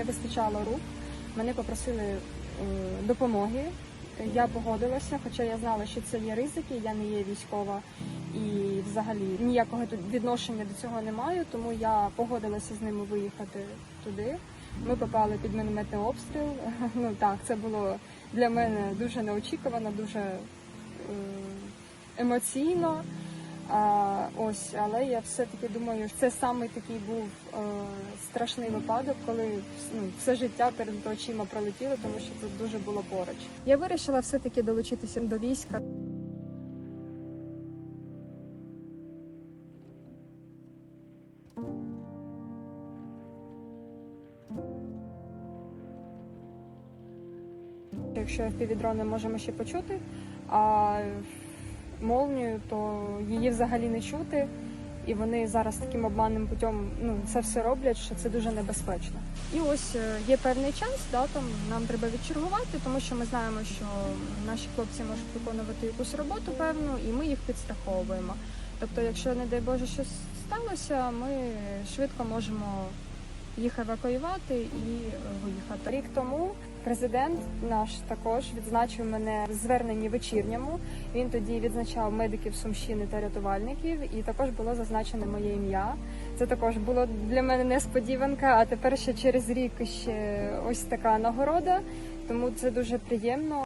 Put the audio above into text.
не вистачало рук. Мене попросили е, допомоги. Я погодилася, хоча я знала, що це є ризики, я не є військова і взагалі ніякого відношення до цього не маю, тому я погодилася з ними виїхати туди. Ми попали під мінометний обстріл. Ну так, це було для мене дуже неочікувано, дуже е, емоційно. А, ось, але я все-таки думаю, що це саме такий був е, страшний випадок, коли ну, все життя перед очима пролетіло, тому що це дуже було поруч. Я вирішила все-таки долучитися до війська. Якщо FPV-дрон ми можемо ще почути, а молнію, то її взагалі не чути. І вони зараз таким обманним путем ну, це все роблять, що це дуже небезпечно. І ось е, є певний час, да, там нам треба відчергувати, тому що ми знаємо, що наші хлопці можуть виконувати якусь роботу певну, і ми їх підстраховуємо. Тобто, якщо, не дай Боже, щось сталося, ми швидко можемо їх евакуювати і е, виїхати. Рік тому президент наш також відзначив мене в зверненні вечірньому. Він тоді відзначав медиків Сумщини та рятувальників, і також було зазначене моє ім'я. Це також було для мене несподіванка. А тепер ще через рік ще ось така нагорода. Тому це дуже приємно.